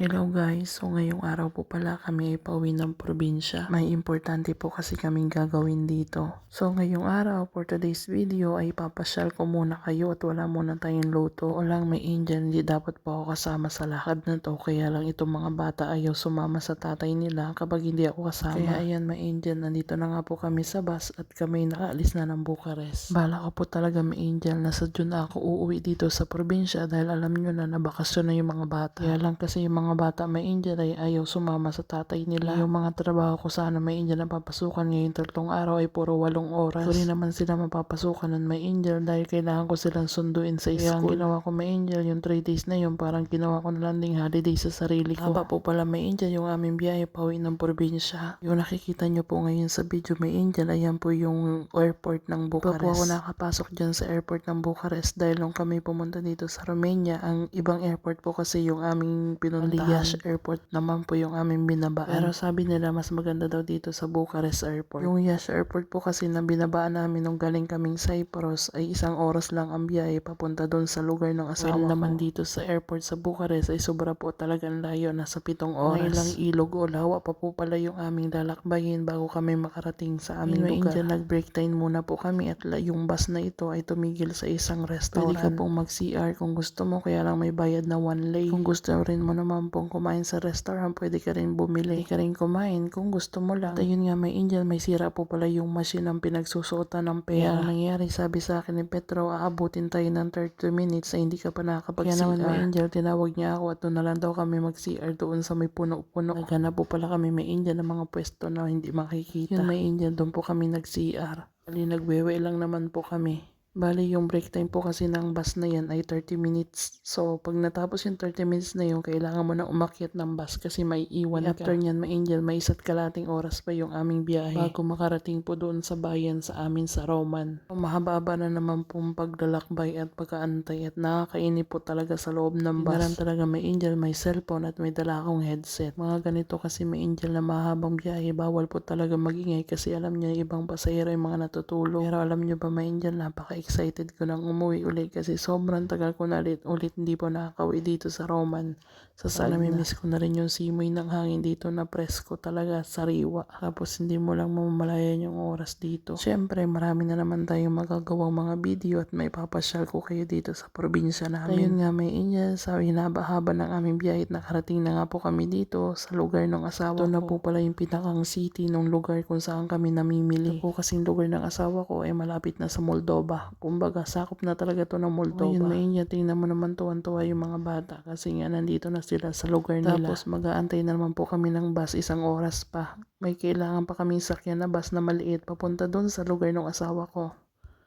Hello guys, so ngayong araw po pala kami ay pauwi ng probinsya. May importante po kasi kaming gagawin dito. So ngayong araw for today's video ay papasyal ko muna kayo at wala muna tayong loto. O lang may angel, hindi dapat po ako kasama sa lakad na to. Kaya lang itong mga bata ayaw sumama sa tatay nila kapag hindi ako kasama. Kaya ayan may angel, nandito na nga po kami sa bus at kami nakaalis na ng Bucharest. Bala ko po talaga may angel na sa June ako uuwi dito sa probinsya dahil alam nyo na nabakasyon na yung mga bata. Kaya lang kasi yung mga bata may ay ayaw sumama sa tatay nila. Yung mga trabaho ko sana may angel na papasukan ngayong tatlong araw ay puro walong oras. Hindi naman sila mapapasukan ng may angel dahil kailangan ko silang sunduin sa school. Kaya ginawa ko may angel yung 3 days na yun parang ginawa ko na lang ding holiday sa sarili ko. Haba po pala may angel yung aming biyahe pauwi ng probinsya. Yung nakikita nyo po ngayon sa video may angel ayan po yung airport ng Bucharest. Po ako nakapasok dyan sa airport ng Bucharest dahil nung kami pumunta dito sa Romania ang ibang airport po kasi yung aming pinuntahan. Liash Airport naman po yung aming binabaan. Pero sabi nila mas maganda daw dito sa Bucharest Airport. Yung Yash Airport po kasi na binabaan namin nung galing kaming Cyprus ay isang oras lang ang biyahe papunta doon sa lugar ng asawa Well, naman dito sa airport sa Bucharest ay sobra po talagang layo nasa pitong oras. ilang ilog o lawa pa po pala yung aming lalakbayin bago kami makarating sa aming Anyway, lugar. nag-break time muna po kami at yung bus na ito ay tumigil sa isang restaurant. Pwede ka pong mag-CR kung gusto mo kaya lang may bayad na one lane. Kung gusto rin mo naman pong kumain sa restaurant, pwede ka rin bumili. Pwede ka rin kumain kung gusto mo lang. At ayun nga may angel, may sira po pala yung machine ng pinagsusuotan ng pera. Ang nangyari, sabi sa akin ni Petro, aabutin tayo ng 30 minutes ay hindi ka pa nakakapag-CR. Kaya naman may angel, tinawag niya ako at doon na lang daw kami mag-CR doon sa may puno-puno. Naghanap po pala kami may angel ng mga pwesto na hindi makikita. Yun may angel, doon po kami nag-CR. Bali, nagwewe lang naman po kami. Bali, yung break time po kasi ng bus na yan ay 30 minutes. So, pag natapos yung 30 minutes na yun, kailangan mo na umakyat ng bus kasi may iwan ka. After nyan, may angel, may isa't kalating oras pa yung aming biyahe bago makarating po doon sa bayan sa amin sa Roman. Mahaba-haba na naman pong paglalakbay at pagkaantay at nakakainip po talaga sa loob ng bus. Daran talaga may angel, may cellphone at may dala akong headset. Mga ganito kasi may angel na mahabang biyahe, bawal po talaga magingay kasi alam niya ibang pasahero yung mga natutulog. Pero alam niyo ba may angel, napaka-excited ko nang umuwi ulit kasi sobrang tagal ko na ulit, ulit hindi po nakakauwi dito sa Roman. Sa sana miss ko na rin yung simoy ng hangin dito na presko talaga, sariwa. Tapos hindi mo lang mamamalayan yung oras dito. Siyempre, marami na naman tayong magagawang mga video at may papasyal ko kayo dito sa probinsya namin. Ayun nga may inya, sa hinaba-haba ng aming biyahe at nakarating na nga po kami dito sa lugar ng asawa Ito na po pala yung pinakang city ng lugar kung saan kami namimili. Ito po kasing lugar ng asawa ko ay malapit na sa Moldova. Kumbaga, sakop na talaga to ng Moldova. Ayun, may inya, tingnan mo naman tuwan-tuwa yung mga bata kasi nga nandito na sila sa lugar nila. Tapos mag-aantay na naman po kami ng bus isang oras pa. May kailangan pa kaming sakyan na bus na maliit papunta doon sa lugar ng asawa ko.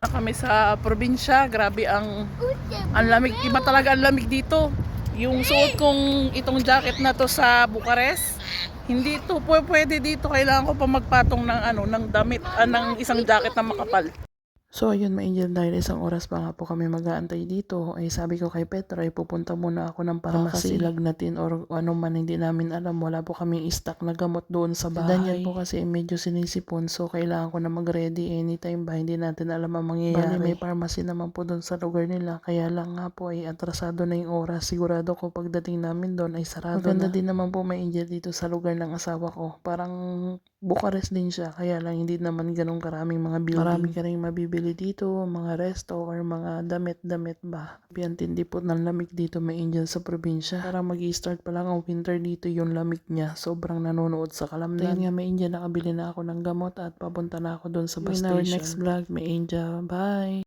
kami sa probinsya, grabe ang ang lamig, iba talaga ang lamig dito. Yung suot kong itong jacket na to sa Bucharest, hindi to pwe- pwede dito. Kailangan ko pa magpatong ng ano, ng damit, ah, ng isang jacket na makapal. So ayun mga angel dahil isang oras pa nga po kami mag-aantay dito ay sabi ko kay Petra ay pupunta muna ako ng pharmacy. Lagnatin or ano man hindi namin alam. Wala po kami stock na gamot doon sa bahay. Daniel po kasi medyo sinisipon so kailangan ko na mag-ready anytime. Ba hindi natin alam ang mangyayari. Bali, may pharmacy naman po doon sa lugar nila. Kaya lang nga po ay atrasado na yung oras. Sigurado ko pagdating namin doon ay sarado Maganda din naman po may angel dito sa lugar ng asawa ko. Parang Bucharest din siya, kaya lang hindi naman ganun karaming mga building. Marami ka rin mabibili dito, mga resto or mga damit-damit ba. Piyantindi po ng lamig dito may angel sa probinsya. Para mag start pa lang ang winter dito yung lamig niya. Sobrang nanonood sa kalamnan. Ayun nga may angel, nakabili na ako ng gamot at papunta na ako doon sa bus In our station. next vlog, may angel. Bye!